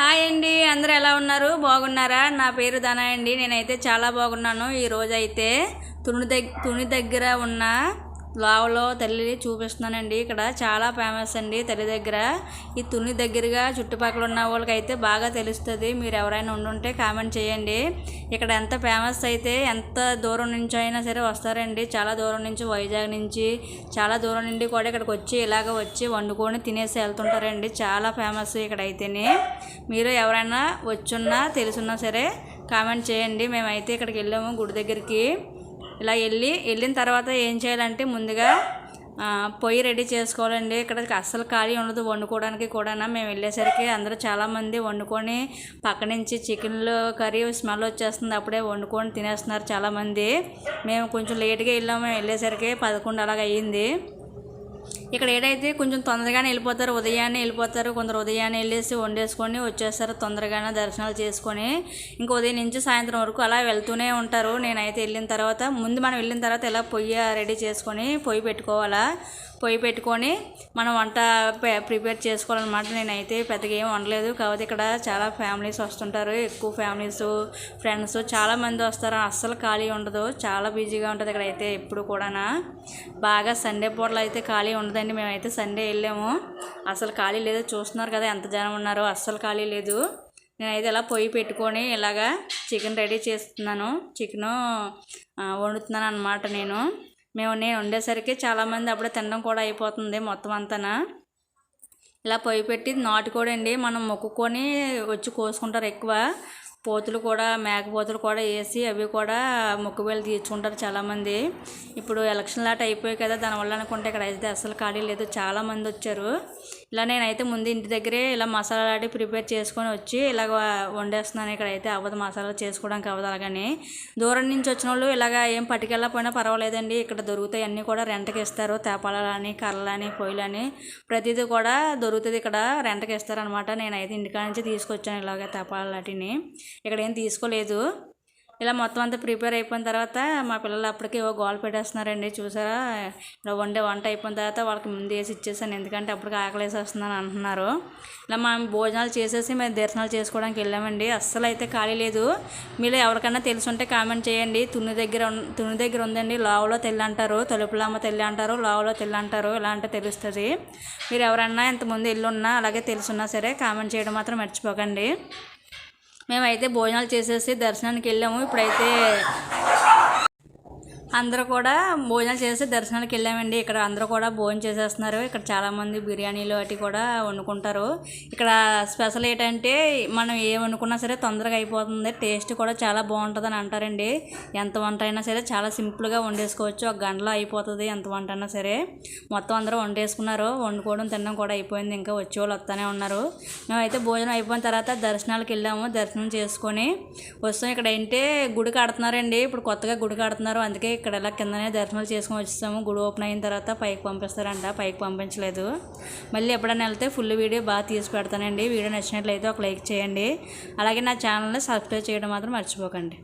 Hi అండి అందరూ ఎలా ఉన్నారు? బాగున్నారా? నా పేరు ధన అండి నేనైతే చాలా బాగున్నాను. ఈరోజైతే అయితే తుని దగ్గ తుని దగ్గర ఉన్న లావలో తల్లి చూపిస్తున్నానండి. ఇక్కడ చాలా ఫేమస్ అండి తల్లి దగ్గర. ఈ తుని దగ్గరగా చుట్టుపక్కల ఉన్న వాళ్ళకి అయితే బాగా తెలుస్తుంది. మీరు ఎవరైనా ఉండుంటే కామెంట్ చేయండి. ఇక్కడ ఎంత ఫేమస్ అయితే ఎంత దూరం నుంచి అయినా సరే వస్తారండి. చాలా దూరం నుంచి వైజాగ్ నుంచి చాలా దూరం నుండి కూడా ఇక్కడికి వచ్చి ఇలాగ వచ్చి వండుకొని తినేసి వెళ్తుంటారండి. చాలా ఫేమస్ ఇక్కడ అయితేనే మీరు ఎవరైనా వచ్చున్నా తెలుసున్నా సరే కామెంట్ చేయండి. మేమైతే ఇక్కడికి వెళ్ళాము గుడి దగ్గరికి. ఇలా వెళ్ళి వెళ్ళిన తర్వాత ఏం చేయాలంటే ముందుగా పొయ్యి రెడీ చేసుకోవాలండి. ఇక్కడ అస్సలు ఖాళీ ఉండదు వండుకోవడానికి కూడా మేము వెళ్ళేసరికి అందరూ చాలామంది వండుకొని పక్క నుంచి చికెన్లు కర్రీ స్మెల్ వచ్చేస్తుంది. అప్పుడే వండుకొని తినేస్తున్నారు చాలామంది. మేము కొంచెం లేట్గా వెళ్ళాము. వెళ్ళేసరికి పదకొండు అలాగ అయ్యింది. ఇక్కడ ఏడైతే కొంచెం తొందరగానే వెళ్ళిపోతారు ఉదయాన్నే వెళ్ళిపోతారు కొందరు ఉదయాన్నే వెళ్ళేసి వండేసుకొని వచ్చేస్తారు తొందరగానే దర్శనాలు చేసుకొని. ఇంకా ఉదయం నుంచి సాయంత్రం వరకు అలా వెళ్తూనే ఉంటారు. నేనైతే వెళ్ళిన తర్వాత ముందు మనం వెళ్ళిన తర్వాత ఇలా పొయ్యి రెడీ చేసుకొని పొయ్యి పెట్టుకోవాలా? పొయ్యి పెట్టుకొని మనం వంట ప్రిపేర్ చేసుకోవాలన్నమాట. నేనైతే పెద్దగా ఏం వండలేదు. కాబట్టి ఇక్కడ చాలా ఫ్యామిలీస్ వస్తుంటారు. ఎక్కువ ఫ్యామిలీస్ ఫ్రెండ్స్ చాలామంది వస్తారు. అస్సలు ఖాళీ ఉండదు. చాలా బిజీగా ఉంటుంది ఇక్కడ అయితే ఎప్పుడు కూడా బాగా సండే పూటలో అయితే ఖాళీ ఉండదండి. మేమైతే సండే వెళ్ళాము. అసలు ఖాళీ లేదు. చూస్తున్నారు కదా ఎంత జనం ఉన్నారో. అస్సలు ఖాళీ లేదు. నేనైతే ఇలా పొయ్యి పెట్టుకొని ఇలాగా చికెన్ రెడీ చేస్తున్నాను. చికెను వండుతున్నాను అనమాట నేను. మేము నేను ఉండేసరికి చాలామంది అప్పుడే తినడం కూడా అయిపోతుంది మొత్తం అంతా ఇలా పొయ్యి పెట్టి నాటుకోడి అండి మనం మొక్కుకొని వచ్చి కోసుకుంటారు ఎక్కువ. పోతులు కూడా మేకపోతులు కూడా వేసి అవి కూడా మొక్కుబేలు తీర్చుకుంటారు చాలామంది. ఇప్పుడు ఎలక్షన్ లాట్ అయిపోయాయి కదా దానివల్ల అనుకుంటే ఇక్కడ అయితే అసలు ఖాళీ లేదు చాలామంది వచ్చారు. ఇలా నేనైతే ముందు ఇంటి దగ్గరే ఇలా మసాలా లాంటివి ప్రిపేర్ చేసుకొని వచ్చి ఇలాగ వండేస్తున్నాను. ఇక్కడ అయితే అవ్వదు మసాలా చేసుకోవడానికి అవ్వదు అలాగని. దూరం నుంచి వచ్చిన వాళ్ళు ఇలాగ ఏం పట్టుకెళ్ళకపోయినా పర్వాలేదండి. ఇక్కడ దొరుకుతాయి అన్నీ కూడా రెంట్కి ఇస్తారు. తేపాలని కర్రలని పొయ్యిలని ప్రతిదీ కూడా దొరుకుతుంది ఇక్కడ రెంట్కి ఇస్తారనమాట నేనైతే ఇంటికాడ నుంచి తీసుకొచ్చాను ఇలాగ తేపాల లాంటిని ఇక్కడ ఏం తీసుకోలేదు. ఇలా మొత్తం అంతా ప్రిపేర్ అయిపోయిన తర్వాత మా పిల్లలు అప్పటికే ఓ గోల్ పెట్టేస్తున్నారండి చూసారా? ఇలా వండే వంట అయిపోయిన తర్వాత వాళ్ళకి ముందు వేసి ఇచ్చేసాను ఎందుకంటే అప్పటికి ఆకలేసి వస్తుందని అంటున్నారు. ఇలా మేము భోజనాలు చేసేసి మేము దర్శనాలు చేసుకోవడానికి వెళ్ళామండి. అస్సలు అయితే ఖాళీ లేదు. మీరు ఎవరికైనా తెలుసుంటే కామెంట్ చేయండి. తుని దగ్గర తుని దగ్గర ఉందండి లావులో తెల్లి అంటారు తలుపులమ్మ తెల్లి అంటారు లావులో తెల్లి అంటారు ఇలా అంటే తెలుస్తుంది. మీరు ఎవరన్నా ఇంతకుముందు ఉన్నా అలాగే తెలుసున్నా సరే కామెంట్ చేయడం మాత్రం మర్చిపోకండి. మేమైతే భోజనాలు చేసేసి దర్శనానికి వెళ్ళాము. ఇప్పుడైతే అందరూ కూడా భోజనాలు చేసి దర్శనానికి వెళ్ళామండి. ఇక్కడ అందరూ కూడా భోజనం చేసేస్తున్నారు. ఇక్కడ చాలామంది బిర్యానీలు అవి కూడా వండుకుంటారు. ఇక్కడ స్పెషల్ ఏంటంటే మనం ఏ వండుకున్నా సరే తొందరగా అయిపోతుంది. టేస్ట్ కూడా చాలా బాగుంటుంది అని అంటారండి. ఎంత వంట అయినా సరే చాలా సింపుల్గా వండేసుకోవచ్చు. ఒక గంటలో అయిపోతుంది ఎంత వంట అయినా సరే. మొత్తం అందరూ వండేసుకున్నారు. వండుకోవడం తినడం కూడా అయిపోయింది. ఇంకా వచ్చే వాళ్ళు వస్తూనే ఉన్నారు. మేమైతే భోజనం అయిపోయిన తర్వాత దర్శనాలకు వెళ్ళాము. దర్శనం చేసుకొని వస్తాం. ఇక్కడ ఏంటంటే గుడి కడుతున్నారండి. ఇప్పుడు కొత్తగా గుడి కడుతున్నారు. అందుకే ఇక్కడ ఇలా కిందనే దర్శనాలు చేసుకొని వచ్చేసాము. గుడి ఓపెన్ అయిన తర్వాత పైకి పంపిస్తారంట. పైకి పంపించలేదు. మళ్ళీ ఎప్పుడైనా వెళ్తే ఫుల్ వీడియో బాగా తీసి పెడతానండి. వీడియో నచ్చినట్లయితే ఒక లైక్ చేయండి. అలాగే నా ఛానల్ని సబ్స్క్రైబ్ చేయడం మాత్రం మర్చిపోకండి.